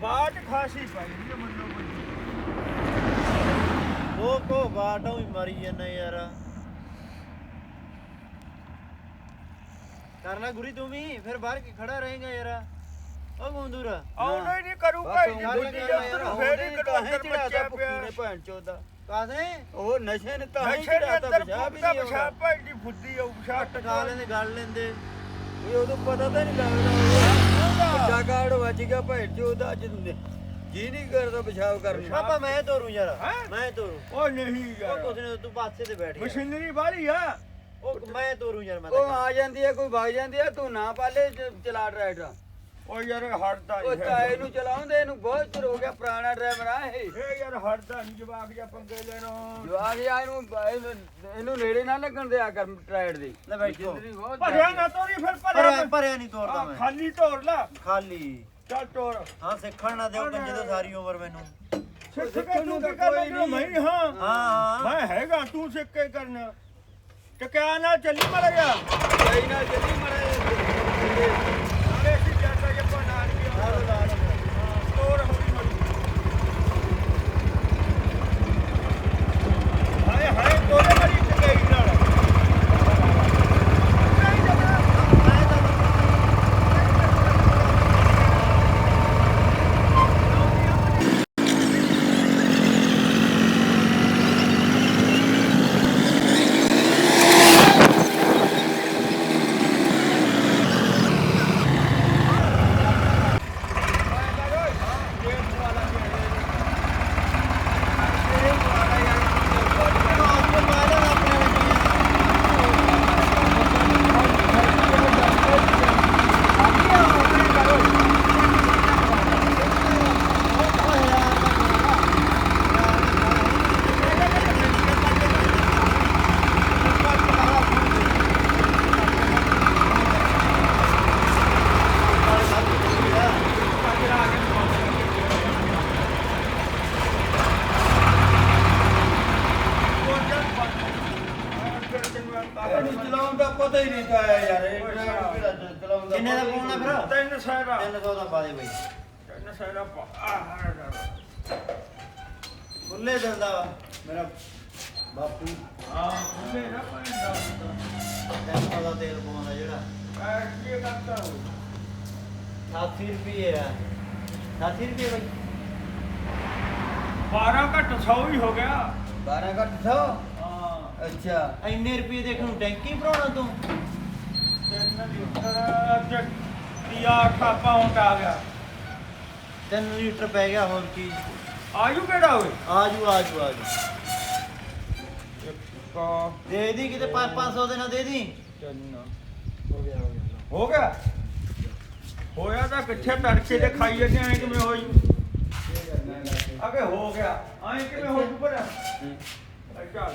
ਬਾਟ ਖਾਸੀ ਪਾਈ ਇਹ ਮੰਨੋ ਕੋਈ ਉਹ ਕੋ ਬਾਟੋਂ ਹੀ ਮਰੀ ਜਾਂਦਾ ਯਾਰ। ਕਰਨਾ ਗੁਰੀ ਤੂੰ ਵੀ ਫਿਰ ਬਾਹਰ ਕੀ ਖੜਾ ਰਹੇਗਾ ਯਾਰ? ਉਹ ਗੋਂਦੂਰ ਆਉਣਾ ਹੀ ਨਹੀਂ ਕਰੂਗਾ ਬਸ ਇਹ ਹੁਣ ਬੁੱਢੀ ਫੇਰ ਹੀ ਉਹਨੇ ਕਢਵਾ ਕਾਹੇ ਕੇ ਚੜਾਤਾ ਬੱਚਾ ਭੁੱਖੀ ਪਿਆ। ਨੇ ਭੈਣ ਚੋਦਾ ਕਾਸੇ ਉਹ ਨਸ਼ੇ ਨੇ ਤਾਂ ਹੀ ਚੜਾਤਾ ਪਿਸ਼ਾਬ ਹੀ ਫੁੱਟਦਾ ਨਹੀਂ ਪਿਸ਼ਾਬ ਆਉਂਦਾ। ਭਾਈ ਦੀ ਫੁੱਦੀ ਆਉ ਪਿਸ਼ਾਬ ਟਕਾ ਲੈਂਦੇ ਗੱਲ ਲੈਂਦੇ। ਓਏ ਉਦੋਂ ਪਤਾ ਤਾਂ ਨਹੀਂ ਲੱਗਦਾ ਵੱਡਾ ਕਾਰਡ ਵੱਜ ਗਿਆ ਭੈਣ ਚੋਦਾ ਅੱਜ ਜੀ ਨਹੀਂ ਕਰਦਾ ਪਿਸ਼ਾਬ ਕਰਨ ਨੂੰ। ਪਾਪਾ ਮੈਂ ਤੋਰੂ ਯਾਰ? ਮੈਂ ਤੋਰੂ। ਉਹ ਨਹੀਂ ਉਹ ਯਾਰ ਕੁਛ ਨਹੀਂ ਤੂੰ ਪਾਸੇ ਤੇ ਬੈਠ ਗਿਆ ਮਸ਼ੀਨਰੀ ਵਾਲੀ ਆ। ਉਹ ਮੈਂ ਤੋਰੂ ਯਾਰ ਮੈਂ ਉਹ ਆ ਜਾਂਦੀ ਹੈ ਕੋਈ ਵਗ ਜਾਂਦੀ ਹੈ ਤੂੰ ਨਾ ਪਾਲੇ ਚਲਾ ਟਰੈਕਟਰ ਉਹ ਯਾਰ ਹਟਦਾ ਉਹ ਨਹੀਂ ਤਾਏ ਨੂੰ ਚਲਾਉਂਦੇ ਇਹਨੂੰ ਬਹੁਤ ਚਿਰ ਹੋ ਗਿਆ ਪੁਰਾਣਾ ਡਰਾਈਵਰ ਆ ਇਹ। ਇਹ ਯਾਰ ਹਟਦਾ ਨਹੀਂ ਜਵਾਕ ਜਾਂ ਪੰਗੇ ਲੈਣੋਂ ਜਵਾਕ ਜਾ ਇਹਨੂੰ ਇਹਨੂੰ- ਇਹਨੂੰ ਨੇੜੇ ਨਾ ਲੱਗਣ ਦਿਆ ਕਰ ਟਰੈਕਟਰ ਦੀ। ਲੈ ਬੈਠੋ। ਜ਼ਿੰਦਗੀ ਬਹੁਤ ਭਰਿਆ ਨਾ ਤੋਰੀ ਫਿਰ ਭਰਿਆ ਭਰਿਆ ਭਰਿਆ ਨਹੀਂ ਤੋਰਦਾ ਆਹ, ਮੈਂ। ਖਾਲੀ ਢੋਰ ਲਾ। ਖਾਲੀ। ਚੱਲ ਟੋਰ ਹਾਂ ਸਿੱਖਣ ਨਾ ਦਿਓ ਕੰਜੇ ਤੋਂ ਸਾਰੀ ਉਮਰ ਮੈਨੂੰ। ਸਿੱਖ ਕੇ ਤੂੰ ਕੀ ਕਰਨਾ ਜਿਹੜਾ ਮੈਂ ਹੀ। ਹਾਂ। ਮੈਂ ਹੈਗਾ ਤੂੰ ਸਿੱਖ ਕੇ ਕਰਨਾ। ਟਕਿਆ ਨਾਲ ਚੱਲੀ ਮਰ ਗਿਆ ਕਈ ਨਾਲ ਜਦੀ ਮਰੇ ਨਾਲੇ ਸੀ ਜੱਟਾ ਜੱਪਾ ਨਾਲ ਗਿਆ ਟੋਰ ਹੋਈ ਮਰੀ ਪਤਾ ਹੀ ਨਹੀਂ ਤਾਇਆ ਯਾਰ ਇਹ ਟਰੈਕਟਰ ਕਿਹੜਾ ਚ- ਚਲਾਉਂਦਾ ਕਿੰਨੇ ਦਾ ਪਾਉਣਾ ਫਿਰ ਤਿੰਨ ਸਾਈਡਾ 300 ਦਾ ਪਾ ਦੇ ਬਈ। ਤਿੰਨ ਸਾਈਡਾ ਪਾ ਆਹ ਖੁੱਲੇ ਦਿੰਦਾ ਵਾ ਮੇਰਾ ਬਾਪੂ। ਆ ਖੁੱਲੇ ਨਾ ਪੈਂਦਾ 300 ਦਾ ਤੇਲ ਪਾਉਂਦਾ ਜਿਹੜਾ। ਐ ਕੀ ਕਰਦਾ ਹੋ 80 ਰੁਪਏ ਆ। 80 ਰੁਪਏ ਬਈ। 12 ਘੱਟ 100 ਹੀ ਹੋ ਗਿਆ। 12 ਘੱਟ 100 ਹਾਂ। ਅੱਛਾ। ਇੰਨੇ ਰੁਪਏ ਦੇਖਣ ਨੂੰ ਟੈਂਕੀ ਭਰਾਉਣਾ ਤੂੰ? ਤਿੰਨ ਲੀਟਰ ਤੇ ਤੀਆ ਖਾਪਾ ਹੁੰਦਾ ਆ ਗਿਆ 3 ਲੀਟਰ ਪੈ ਗਿਆ ਹੋਰ ਕੀ। ਆਜੂ ਕਿਹੜਾ ਓਏ? ਆਜੂ ਆਜੂ ਆਜੂ। ਇੱਕ ਦੇ ਦੀ ਕਿਤੇ 500 ਦੇ ਨਾ ਦੇ ਦੀ। ਹੋ ਗਿਆ ਹੋ ਗਿਆ। ਹੋ ਗਿਆ? ਹੋਇਆ ਤਾਂ ਕਿੱਥੇ ਤੜਕੇ ਦੇ ਖਾਈ ਜਾਂਦੇ ਐ ਕਿਵੇਂ ਹੋਈ? ਅਗੇ ਹੋ ਗਿਆ। ਐ ਕਿਵੇਂ ਹੋ ਜੂ ਬੜਾ ਚੱਲ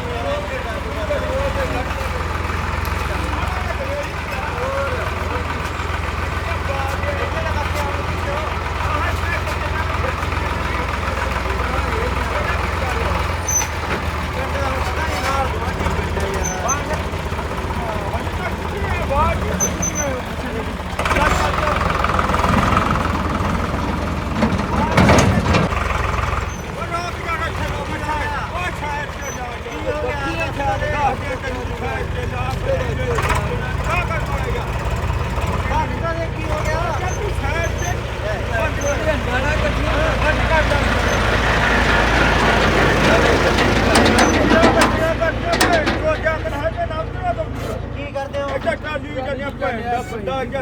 ਕੀ ਕਰਦੇ ਹੋ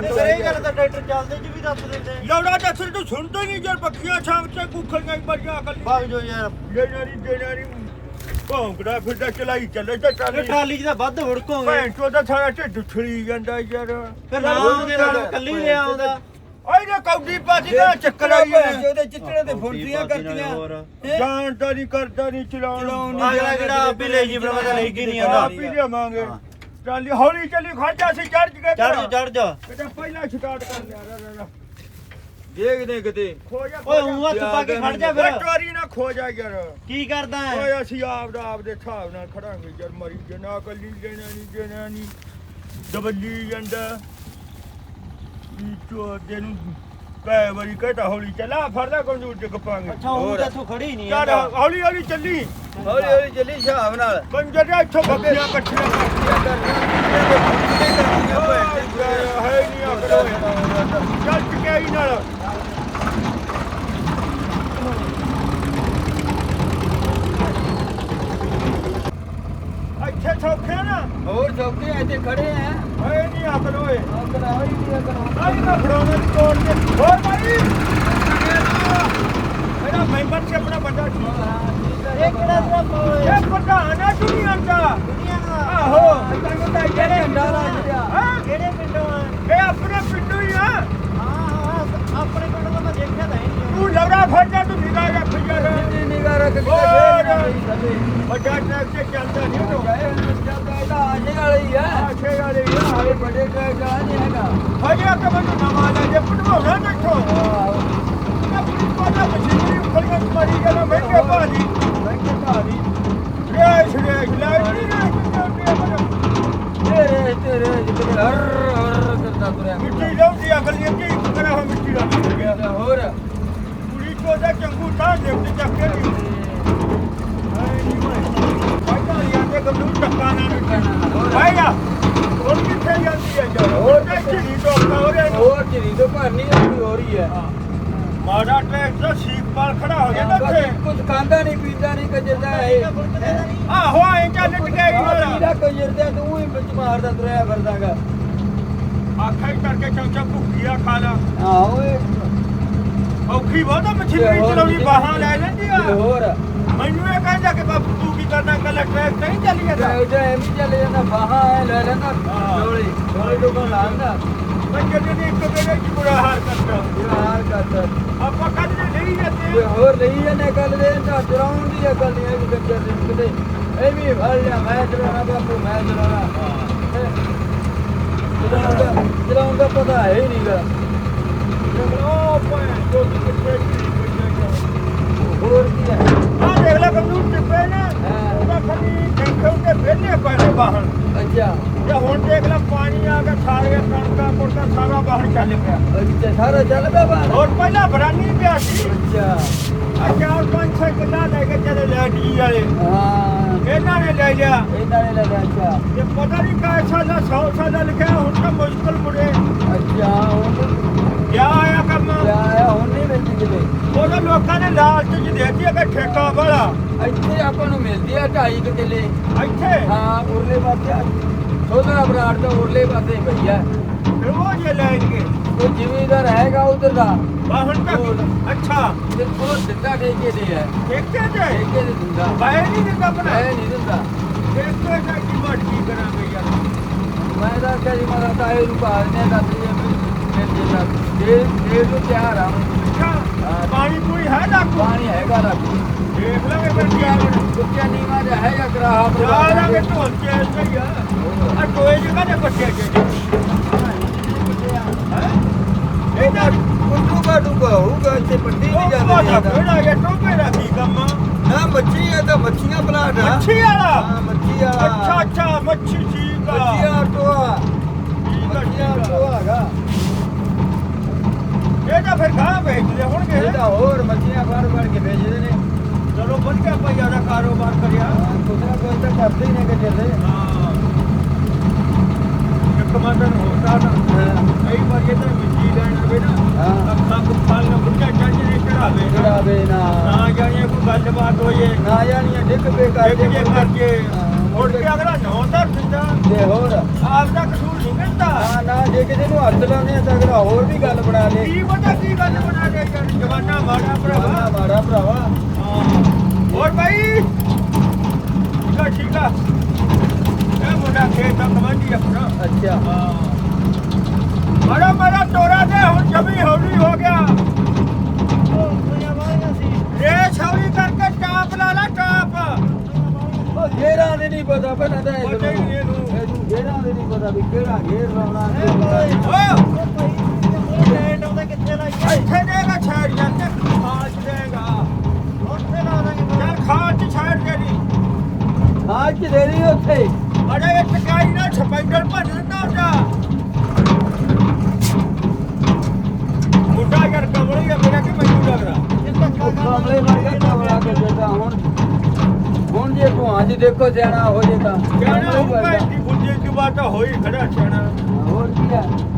ਤੇ ਫਿਰ ਇਹ ਗੱਲ ਤਾਂ ਟਰੈਕਟਰ ਚੱਲਦੇ ਚ ਵੀ ਦੱਸ ਦਿੰਦੇ। ਲੌੜਾ ਦੱਸਣ ਤੂੰ ਸੁਣਦਾ ਨਹੀਂ ਜੇ ਪੱਖੀਆਂ ਛਾਂਗ ਤੇ ਕੁੱਖੜੀਆਂ ਹੀ ਬੜੀਆਂ ਅਕਲ ਭਾਗ ਜੋ ਯਾਰ। ਲੈਣਾ ਨਹੀਂ ਦੇਣਾ ਨਹੀਂ ਭੌਂਕਦਾ ਫਿਰਦਾ ਚਲਾਈ ਚੱਲੇ ਤੇ ਇਹ ਟਰਾਲੀ ਟਰਾਲੀ 'ਚ ਤਾਂ ਵੱਧ ਹੁੜਕੋਗੇ। ਭੈਣ ਚੋ ਦਾ ਸਾਰਾ ਢਿੱਡ ਉਛਲੀ ਜਾਂਦਾ ਯਾਰ। ਫਿਰ ਨਾ ਉਹਦੇ ਨਾਲ ਕੱਲੀ ਲਿਆ ਆਉਂਦਾ ਆਈ ਨਾ ਕੌਡੀ ਪਾਜੀ ਦਾ ਚੱਕਰ ਆਈ ਭੈਣ ਚੋਦ ਦੇ ਚਿੱਟੜੇ ਤੇ ਫੁੰਟੀਆਂ ਕਰਤੀਆਂ। ਹੈਂ? ਜਾਣਦਾ ਨਹੀਂ ਕਰਦਾ ਨਹੀਂ ਚਲਾਉਣ ਚਲਾਉਣ ਨੂੰ। ਅਗਲਾ ਜਿਹੜਾ ਆਪੇ ਲੈ ਜੀ ਫਿਰ ਪਤਾ ਲੈ ਕੇ ਨਹੀਂ ਆਉਂਦਾ। ਆਪ ਹੀ ਲਿਆਵਾਂਗੇ। ਟਰਾਲੀ ਹੌਲੀ ਚੱਲੀ ਖੜਜਾ ਸੀ ਚੜ ਕੇ ਚੜ ਜਾ ਚੜ ਜਾ। ਕਿਤੇ ਪਹਿਲਾਂ ਸਟਾਰਟ ਕਰ ਲਿਆ ਰਾ ਰਾ ਦੇਖਦੇ ਕਿਤੇ। ਖੋ ਜਾ ਓਏ ਹੂੰ ਹੱਥ ਪਾ ਕੇ ਖੜ ਜਾ ਫਿਰ। ਇੱਕ ਵਾਰੀ ਨਾ ਖੋ ਜਾ ਯਾਰ। ਕੀ ਕਰਦਾ ਹੈ? ਓਏ ਅਸੀਂ ਆਪ ਦਾ ਆਪ ਦੇ ਹਿਸਾਬ ਨਾਲ ਖੜਾਂਗੇ ਯਾਰ ਮਰੀ ਜਨਾ ਕੱਲੀ ਜਨਾ ਨਹੀਂ ਜਨਾ ਨਹੀਂ ਦਬਲੀ ਜਾਂਦਾ ਇਹ ਚੋਦੇ ਨੂੰ ਕਈ ਵਾਰੀ ਕਹਤਾ ਹੌਲੀ ਚੱਲਾ ਫੜਦਾ ਕੰਜੂਰ ਚ ਗਪਾਂਗੇ ਅੱਛਾ ਉਹ ਤਾਂ ਇੱਥੋਂ ਖੜੀ ਨਹੀਂ ਚੱਲ ਹੌਲੀ ਹੌਲੀ ਚੱਲੀ। ਹੌਲੀ ਹੌਲੀ ਚੱਲੀ ਹਿਸਾਬ ਨਾਲ। ਕੰਜਰ ਦੇ ਇੱਥੋਂ ਬੱਕੀਆਂ ਇਕੱਠੀਆਂ ਕਰ ਹੈ ਨਹੀਂ ਅਕੜੋ ਚੱਲ ਚਕਾਈ ਨਾਲ। ਇੱਥੇ ਸੌਖੇ ਨਾ। ਹੋਰ ਚੌਕੇ ਇੱਥੇ ਖੜੇ ਆ। ਹੈ ਨਹੀਂ ਅਕੜੋ ਏ ਅੰਕਲ ਆਈ ਨਹੀਂ ਅੰਕਲ ਆਈ ਨਾ ਫੜਾਉਣਾ ਦੀ ਤੋੜ ਕੇ। ਹੋਰ ਭਾਈ। ਮੇਰਾ ਮੈਂਬਰ ਸੀ ਆਪਣਾ ਵੱਡਾ ਇਹ ਕਿਹੜਾ ਡਰਮ ਓਏ? ਇਹ ਪ੍ਰਧਾਨ ਹੈ ਦੁਨੀਆ ਦਾ। ਦੁਨੀਆ ਦਾ? ਆਹੋ। ਤੈਨੂੰ ਤਾਂ ਜਿਹੜੇ ਲੱਗ ਗਿਆ ਹਾਂ। ਕਿਹੜੇ ਪਿੰਡੋਂ ਆ? ਇਹ ਆਪਣੇ ਪਿੰਡੋਂ ਹੀ ਆ। ਹਾਂ ਹਾਂ ਆਪਣੇ ਪਿੰਡ ਦਾ ਮੈਂ ਦੇਖਿਆ ਤਾਂ ਨਹੀਂ। ਤੂੰ ਲਵੜਾ ਫੜਦਾ ਤੂੰ ਨਿਗਾਹ ਰੱਖ ਯਾਰ ਰੱਖ ਕੇ ਹੋਰ। ਨਹੀਂ ਥੱਲੇ ਵੱਡਾ ਟਰੈਕਟਰ ਚੱਲਦਾ ਨਹੀਂ ਉਹ। ਜਾਂਦਾ ਇਹਦਾ ਆਜੇ ਵਾਲਾ ਆ। ਆਖੇ ਵਾਲੇ ਆ। ਹਾਲੇ ਵੱਡੇ ਟਰੈਕਟਰ ਆ ਨਹੀਂ ਹੈਗਾ। ਹਜੇ ਆ ਮੈਨੂੰ ਨਵਾਂ ਲੈ ਜੇ ਪਟਵਾਉਣਾ ਦੇਖੋ ਆਪਣੀ ਕੋਲਾ ਮਸ਼ੀਨਰੀ ਉੱਪਰ ਮਾਰੀ ਗਿਆ ਮਹਿੰਗੇ ਭਾਜੀ ਬੈਂਕੇ ਭਾਰੀ ਰੇਸ਼ ਰੇਸ਼ ਲੈ ਨਹੀਂ ਰੇਸ਼ ਤੇਰੇ ਤੇਰੇ ਜਿੱਤੇ ਹਰ ਹਰ ਕਰਦਾ ਤੁਰਿਆ ਮਿੱਟੀ ਲਾਉਂਦੀ ਅਕਲ ਨਹੀਂ ਕਿ ਇੱਕ ਕਰਾ ਹੋ ਮਿੱਟੀ ਫਿਰਦਾ। ਹੋਰ। ਕੁੜੀ ਕੋ ਦਾ ਚੰਗੂ ਤਾਂ ਦੇ ਉੱਤੇ ਚੱਕ ਕੇ ਨਹੀਂ ਹਾਏ ਨਹੀਂ ਮੈਂ ਭਾਈ ਯਾਰ ਤੇ ਗੱਲੂ ਟੱਕਾ ਨਾ ਨਿਕਲਣਾ ਭਾਈ ਆ ਹੁਣ ਕਿੱਥੇ ਜਾਂਦੀ ਹੈ ਯਾਰ? ਹੋਰ ਤਾਂ ਚਿੜੀ ਤੋਂ ਹੋ ਰਿਹਾ ਹੋਰ ਚਰੀ ਤੋਂ ਭਰਨੀ ਆਪਣੀ ਹੋ ਰਹੀ ਹੈ। ਮਾੜਾ ਟਰੈਕਟਰ ਸੀਪ ਪਾਲ ਖੜਾ ਹੋ ਗਿਆ ਨਾ ਇੱਥੇ। ਕੁਝ ਖਾਂਦਾ ਨਹੀਂ ਪੀਂਦਾ ਨਹੀਂ ਕਜਰਦਾ ਇਹ। ਆਹੋ ਐ ਚੱਲ ਟਕਾਈ ਨਾਲ ਇਹਦਾ ਕਜਰਦਾ ਤੂੰ ਹੀ ਵਿੱਚ ਮਾਰਦਾ ਤੁਰਿਆ ਫਿਰਦਾਗਾ। ਆਖਾਂ ਹੀ ਕਰਕੇ ਚੌਚਾ ਭੁੱਖੀਆ ਖਾ ਲਾ। ਆਹੋ ਔਖੀ ਬਹੁਤਾ ਮਛਲੀ ਚਲਾਉਣੀ ਬਾਹਾਂ ਲੈ ਲੈਂਦੀ ਆ। ਹੋਰ। ਮੈਨੂੰ ਇਹ ਕਹਿੰਦਾ ਕਿ ਬਾਪੂ ਤੂੰ ਕੀ ਕਰਨਾ ਕੱਲ ਟਰੈਕਟਰ ਨਹੀਂ ਚੱਲੀ ਜਾਂਦਾ। ਉਹਦਾ ਐਵੇਂ ਚੱਲ ਜਾਂਦਾ ਬਾਹਾਂ ਐ ਲੈ ਲੈਂਦਾ ਹਾਂ। ਡੋਲੇ ਡੋਲੇ ਤੋਂ ਲਾਉਂਦਾ ਮੈਂ ਕਹਿੰਦੇ ਨੇ ਇੱਕ ਵੇਲੇ ਕੀ ਬੁਰਾ ਹਾਲ ਕਰਦਾ ਯਾਰ ਕਰਦਾ ਆਪਾਂ ਕੱਢ ਨਹੀਂ ਜਾਂਦੇ। ਤੇ ਹੋਰ ਲਈ ਇਹਨੇ ਗੱਲ ਦੇ ਤਾਂ ਚਲਾਉਣ ਦੀ ਅਕਲ ਨਹੀਂ ਹੈ ਕਿ ਗੱਜਰ ਦੇ ਕਿਤੇ। ਇਹ ਵੀ ਫੜ ਲਿਆ ਮੈਂ ਚਲਾਉਣਾ ਬਾਪੂ ਮੈਂ ਚਲਾਉਣਾ। ਚਲਾਉਂਦਾ ਚਲਾਉਂਦਾ ਪਤਾ ਹੈ ਹੀ ਨਹੀਂਗਾ ਉਹ ਭੈਣ ਜੋ ਕਿੱਥੇ ਹੋਰ ਕੀ ਹੈ? ਆ ਦੇਖ ਲੈ ਕੰਦੂਰ ਟਿੱਪੇ ਨੇ। ਉਹਦਾ ਖਣੀ ਦੇਖੋ ਤੇ ਵਿਹਲੇ ਪਏ ਬਾਹਰ ਅੱਛਾ। ਤੇ ਹੁਣ ਦੇਖ ਲੈ ਪਾਣੀ ਆ ਕੇ ਸਾਰੇ ਕਣਕਾਂ ਕੁੜਕਾ ਸਾਰਾ ਬਾਹਰ ਚੱਲ ਪਿਆ। ਅੱਛਾ ਸਾਰਾ ਚੱਲ ਪਿਆ ਬਾਹਰ ਹੋਰ ਪਹਿਲਾਂ ਬਰਾਨੀ ਪਿਆ ਸੀ। ਅੱਛਾ। ਆ ਚਾਰ ਪੰਜ ਛੇ ਕਿੱਲਾ ਲੈ ਕੇ ਚਲੇ ਲੈ ਡੀ ਵਾਲੇ। ਹਾਂ। ਇਹਨਾਂ ਨੇ ਲੈ ਲਿਆ। ਇਹਨਾਂ ਨੇ ਲੱਗਾ ਅੱਛਾ। ਤੇ ਪਤਾ ਨਹੀਂ ਕਾਹ ਸਾਲਾ 100 ਸਾਲਾ ਲਿਖਿਆ ਹੁਣ ਤਾਂ ਮੁਸ਼ਕਲ ਮੁੜੇ। ਅੱਛਾ ਹੁਣ ਕਿਆ ਆਇਆ ਕੰਮ। ਕਿਆ ਆਇਆ ਹੁਣ ਨਹੀਂ ਮਿਲਦੀ ਕਿਤੇ ਉਹਦੇ ਲੋਕਾਂ ਨੇ ਲਾਲਚ ਚ ਦੇਤੀ ਕਿ ਠੇਕਾ ਵਾਲਾ? ਇੱਥੇ ਆਪਾਂ ਨੂੰ ਮਿਲਦੀ ਆ ਢਾਈ ਕੁ ਕਿੱਲੇ। ਇੱਥੇ? ਹਾਂ ਉਰਲੇ ਪਾਸੇ ਸੋਧਰਾ ਬਰਾੜ ਤੋਂ ਉਰਲੇ ਪਾਸੇ ਹੀ ਪਈ ਆ। ਫਿਰ ਉਹ ਜੇ ਲੈਣਗੇ ਕੋਈ ਜ਼ਿਮੀਦਾਰ ਹੈਗਾ ਉਧਰ ਦਾ। ਬਾਹਣ ਤੱਕ ਅੱਛਾ। ਤੇ ਉਹ ਦਿੰਦਾ ਠੇਕੇ ਦੇ ਆ। ਠੇਕੇ ਤੇ? ਠੇਕੇ ਦੇ ਦਿੰਦਾ। ਬਾਏ ਨਹੀਂ ਦਿੰਦਾ ਬਣਾ ਮੈਂ ਨਹੀਂ ਦਿੰਦਾ। ਠੇਕੇ ਤੇ ਕੀ ਵੱਡ ਕੀ ਕਰਾਂਗੇ ਯਾਰ। ਮੈਂ ਤਾਂ ਕਹੀ ਮਾਰਾ ਤਾਂ ਇਹ ਰੁਪਾ ਨੇ ਦੱਸ ਜੇ ਮੈਂ ਜੇ ਦੇ ਦੇ ਨੂੰ ਤਿਆਰ ਆ ਅੱਛਾ। ਪਾਣੀ ਪੂਰੀ ਹੈ ਲਾਗੂ ਪਾਣੀ ਹੈਗਾ ਰੱਖੋ ਦੇਖ ਲਾਂਗੇ ਫਿਰ ਕੀ ਕੁੱਤਿਆਂ ਨੀਵਾ ਜਿਹਾ ਹੈਗਾ ਕਰਾਹਾ ਜਾ ਲਾਂਗੇ ਢੋਲ ਆ ਆ ਟੋਏ ਜਗ੍ਹਾ ਦੇ ਬੱਚੇ ਕੇ ਹੈ ਹੋਊਗਾ ਇੱਥੇ ਪੱਟੀ ਨਹੀਂ ਜਾਂਦੀ। ਕਿਹੜਾ ਇਹ ਟੋਪੇ ਦਾ ਕੀ ਕੰਮ ਆ ਨਾ ਮੱਛੀ ਹੈ ਤਾਂ ਮੱਛੀਆਂ ਪਲਾਟ ਆ ਮੱਛੀ ਵਾਲਾ ਹਾਂ ਮੱਛੀ ਆ ਅੱਛਾ ਅੱਛਾ ਮੱਛੀ ਠੀਕ ਆ ਆ, ਹੈਗਾ ਇਹ ਤਾਂ ਫਿਰ ਗਾਂ ਵੇਚਦੇ ਹੋਣਗੇ। ਇਹਦਾ ਹੋਰ ਮੱਛੀਆਂ ਫੜ ਫੜ ਕੇ ਵੇਚਦੇ ਨੇ। ਚਲੋ ਵਧੀਆ ਭਈਆ ਦਾ ਕਾਰੋਬਾਰ ਕਰਿਆ। ਕੁਛ ਨਾ ਕੁਛ ਤਾਂ ਕਰਦੇ ਹੀ ਨੇ ਕਿ ਚੱਲੇ ਹਾਂ। ਇੱਕ ਮੰਦਨ ਹੋਤਾ ਨਾ ਕਈ ਵਾਰ ਇਹ ਤਾਂ ਮਿੱਟੀ ਲੈਣ ਆਵੇ ਨਾ। ਅੱਖਾਂ ਕੁੱਪਾਂ ਨੂੰ ਬੁੱਢਾ ਨੇ ਚੜਾਵੇ। ਚੜਾਵੇ ਨਾ। ਨਾ ਜਾਣੇ ਕੋਈ ਗੱਲਬਾਤ ਹੋਏ ਨਾ ਜਾਣੀਆਂ ਡਿੱਗ ਪੇ ਜੇ ਕਰਕੇ। ਹਾਂ, ਮੁੜ ਕੇ ਅਗਲਾ ਨੌ ਦਰ ਦਿੰਦਾ। ਤੇ ਹੋਰ? ਆਪ ਦਾ ਕਸੂਰ ਮਿਲਦਾ ਹਾਂ ਨਾ ਜੇ ਕਿਸੇ ਨੂੰ ਹੱਥ ਲਾਉਂਦੇ ਆ ਤਾਂ ਅਗਲਾ ਹੋਰ ਵੀ ਗੱਲ ਬਣਾ ਲੇ। ਕੀ ਪਤਾ ਕੀ ਗੱਲ ਬਣਾ ਦੇ ਯਾਰ? ਜਵਾਨਾ ਮਾੜਾ ਭਰਾਵਾ ਮਾੜਾ ਭਰਾਵਾ। ਹਾਂ। ਹੋਰ ਭਾਈ? ਠੀਕ ਆ ਠੀਕ। ਆ ਇਹ ਮੁੰਡਾ ਖੇਤ ਦਾ ਕਮਾਂਡੀ ਆਪਣਾ। ਅੱਛਾ। ਹਾਂ। ਮਾੜਾ ਮਾੜਾ ਤੋਰਾ ਦੇ ਹੁਣ ਜਮੀ ਹੌਲੀ ਹੋ ਗਿਆ। ਰੇਸ ਹੌਲੀ ਕਰਕੇ ਟਾਪ ਲਾ ਲਾ ਟਾਪ। ਉਹ ਦੇ ਨਹੀਂ ਪਤਾ ਪਹਿਲਾਂ ਤਾਂ ਪਤਾ ਹੀ ਨਹੀਂ ਇਹਨੂੰ। ਇਹਨੂੰ ਘੇਰਾਂ ਦੇ ਨਹੀਂ ਪਤਾ ਵੀ ਕਿਹੜਾ ਘੇਰ ਲਾਉਣਾ ਓ ਇੱਥੇ ਦੇਗਾ ਛੱਡ ਜਾਂਦੇ ਖਾਲ ਚ ਦੇਗਾ ਉੱਥੇ ਲਾ ਦਾਂਗੇ ਯਾਰ ਖਾਲ ਚ ਛੱਡ ਦੇਣੀ ਹਾਂ ਚ ਦੇ ਰਹੀ ਉੱਥੇ। ਅਰੇ ਇਹ ਟਕਾਈ ਨਾਲ ਛਪੈਂਡਰ ਭੰਨ ਦਿੰਦਾ ਹੁੰਦਾ। ਮੁੰਡਾ ਯਾਰ ਕਮਲੀ ਆ ਮੇਰਾ ਕਿ ਮੈਨੂੰ ਲੱਗਦਾ? ਉਹ ਕਮਲੇ ਵਰਗਾ ਕਮਲਾ ਕੇ ਦੇਤਾ ਹੁਣ। ਹੁਣ ਜੇ ਭੂਆ ਜੀ ਦੇਖੋ ਸਿਆਣਾ ਹੋ ਜੇ ਤਾਂ। ਕਹਿਣਾ ਕਮਲਾ ਹੀ ਹੋਊਗਾ ਵਰਗਾ। ਤਾਂ ਬੁੱਝੇ ਦੀ ਹੋਈ ਖੜਾ ਛਣਾ ਹੋਰ ਕੀ ਹੈ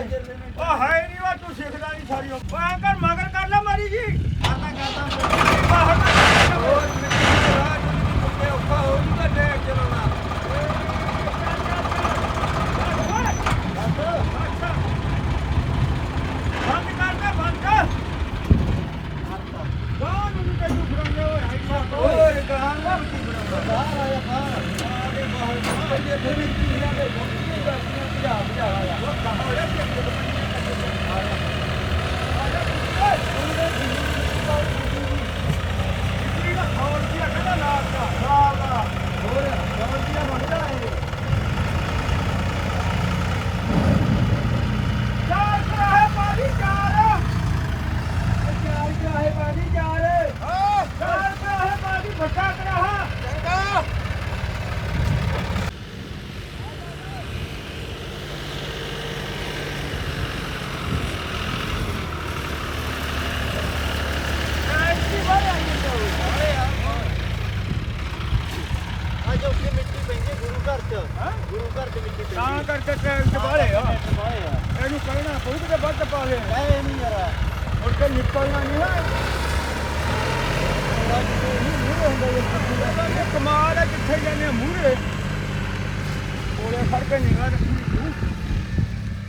ਉਹ ਹੈ ਨਹੀਂ ਵਾ ਤੂੰ ਸਿੱਖਦਾ ਨਹੀਂ ਸਾਰੀ ਉਹ ਐਂ ਕਰ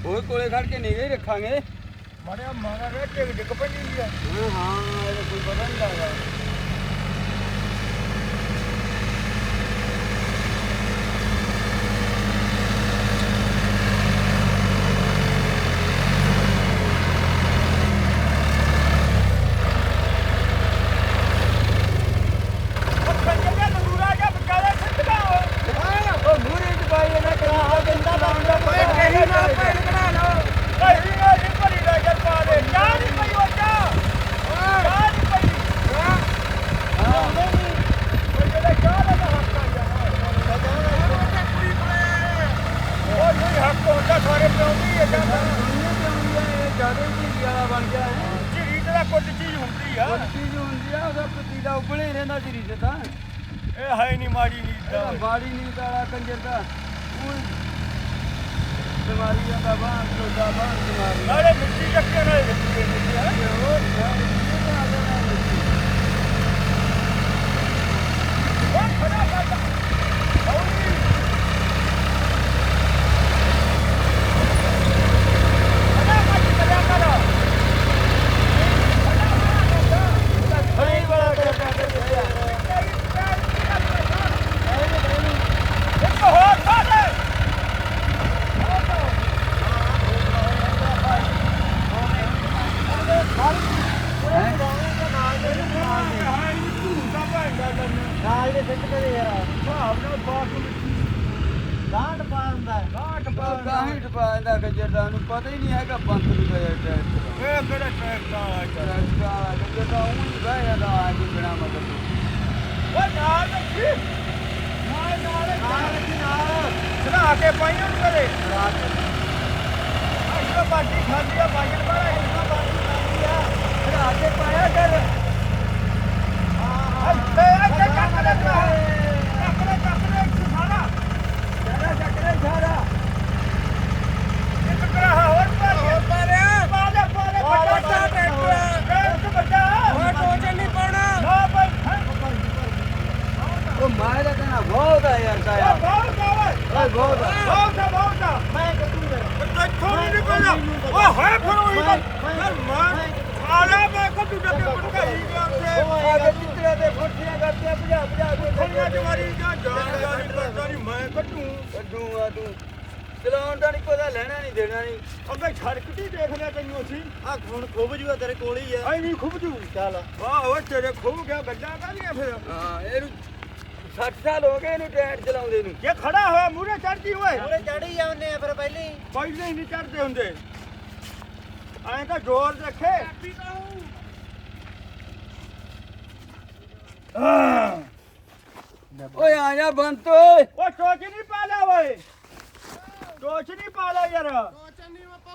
ਉਹ ਕੋਲੇ ਖੜ ਕੇ ਨਿਗਾਹ ਹੀ ਰੱਖਾਂਗੇ। ਮਾਰਿਆ ਮਾਰਾ ਰੇ ਟਿਕ ਟਿਕ ਪੈਂਦੀ ਆ। ਹਾਂ ਹਾਂ ਕੋਈ ਪਤਾ ਨਹੀਂ ਲੱਗਦਾ। ਝਿੜੀ ਤੇ ਤਾਂ ਕੁੱਟ ਚੀਜ਼ ਹੁੰਦੀ ਆ ਇਹ ਹੈ ਨਹੀਂ ਮਾੜੀ ਨੀਤ ਦਾ ਬਾੜੀ ਨੀਂਦ ਵਾਲਾ ਕੰਜਰ ਦਾ ਉਹ ਬਿਮਾਰੀਆਂ ਦਾ ਬਾਹਰ ਤੋਂ ਦਾ ਬਾਹਰ ਬਿਮਾਰੀ ਨਾਲੇ ਮਿੱਟੀ ਚੱਕੇ ਨਾਲ ਦਿੱਤੀ ਹੈ ਤੇ ਹੋਰ ਨਾ ਇਹ ਤਾਂ ਆ ਜਾਣਾ ਉਹ ਖੜਾ ਕਰਦਾ ਹਰੀ ਵਾਲਾ ਕਰਕੇ ਦਿੱਤਾ 60 ਸਾਲ ਹੋ ਗਏ ਇਹਨੂੰ ਟਾਇਰ ਚਲਾਉਂਦੇ ਨੂੰ। ਜੇ ਖੜਾ ਹੋਇਆ ਮੂਰੇ ਚੜਦੀ ਓਏ। ਮੂਰੇ ਚੜੀ ਜਾਂਦੇ ਆ ਫਿਰ ਪਹਿਲੇ। ਹੀ ਪਹਿਲੇ ਨਹੀਂ ਚੜਦੇ ਹੁੰਦੇ। ਐਂ ਤਾਂ ਜ਼ੋਰ ਰੱਖੇ ਓਏ ਆ ਜਾ ਬੰਤ। ਓਏ ਸੋਚ ਨਹੀਂ ਪਾ ਲੈ ਓਏ। ਸੋਚ ਨਹੀਂ ਪਾ ਲੈ ਯਾਰ।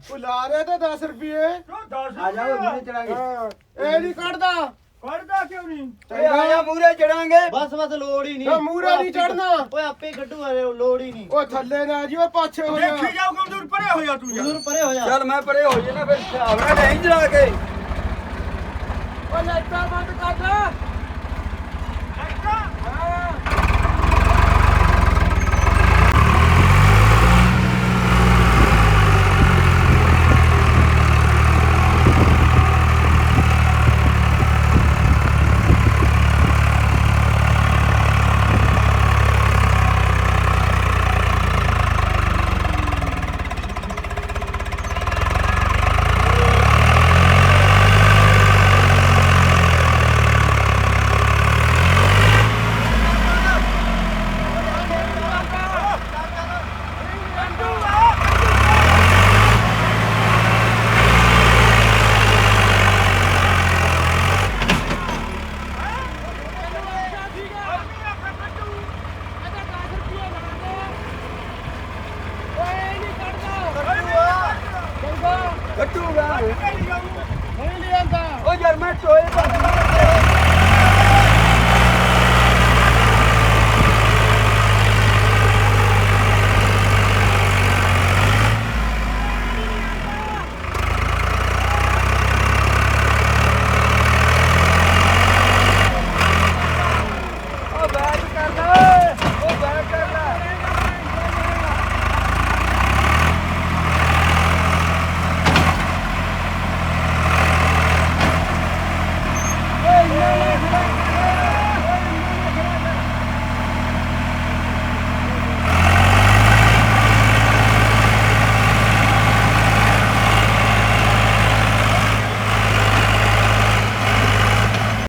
ਉਹ ਲਾ ਰਹੇ ਤੇ 10 ਰੁਪਏ ਤੋ 10 ਆ ਜਾਓ ਮੂਰੇ ਚੜਾਂਗੇ ਹਾਂ। ਇਹ ਨਹੀਂ ਕੱਢਦਾ। ਕਰਦਾ ਕਿਉਂ ਨਹੀਂ? ਓਏ ਆ ਜਾ ਮੂਰੇ ਚੜਾਂਗੇ ਬਸ ਬਸ ਲੋੜ ਹੀ ਨਹੀਂ। ਉਹ ਮੂਹਰੇ ਨਹੀਂ ਚੜਨਾ ਓਏ ਆਪੇ ਕੱਢੂ ਆ ਲੋੜ ਹੀ ਨਹੀਂ। ਉਹ ਥੱਲੇ ਨਾ ਜੀ ਉਹ ਪਾਛੇ ਹੋ ਜਾ। ਦੇਖੀ ਜਾਓ ਕਮ ਦੂਰ ਪਰੇ ਹੋ ਜਾ ਤੂੰ ਯਾਰ ਦੂਰ ਪਰੇ ਹੋ ਜਾ। ਚੱਲ ਮੈਂ ਪਰੇ ਹੋ ਜਾਣਾ ਫਿਰ ਹਿਸਾਬ ਨਾਲ ਨਹੀਂ ਚਲਾ ਕੇ। ਉਹ ਲਾਈਟਾਂ ਬੰਦ ਕਰ ਕੱਟੂਗਾ ਨਹੀਂ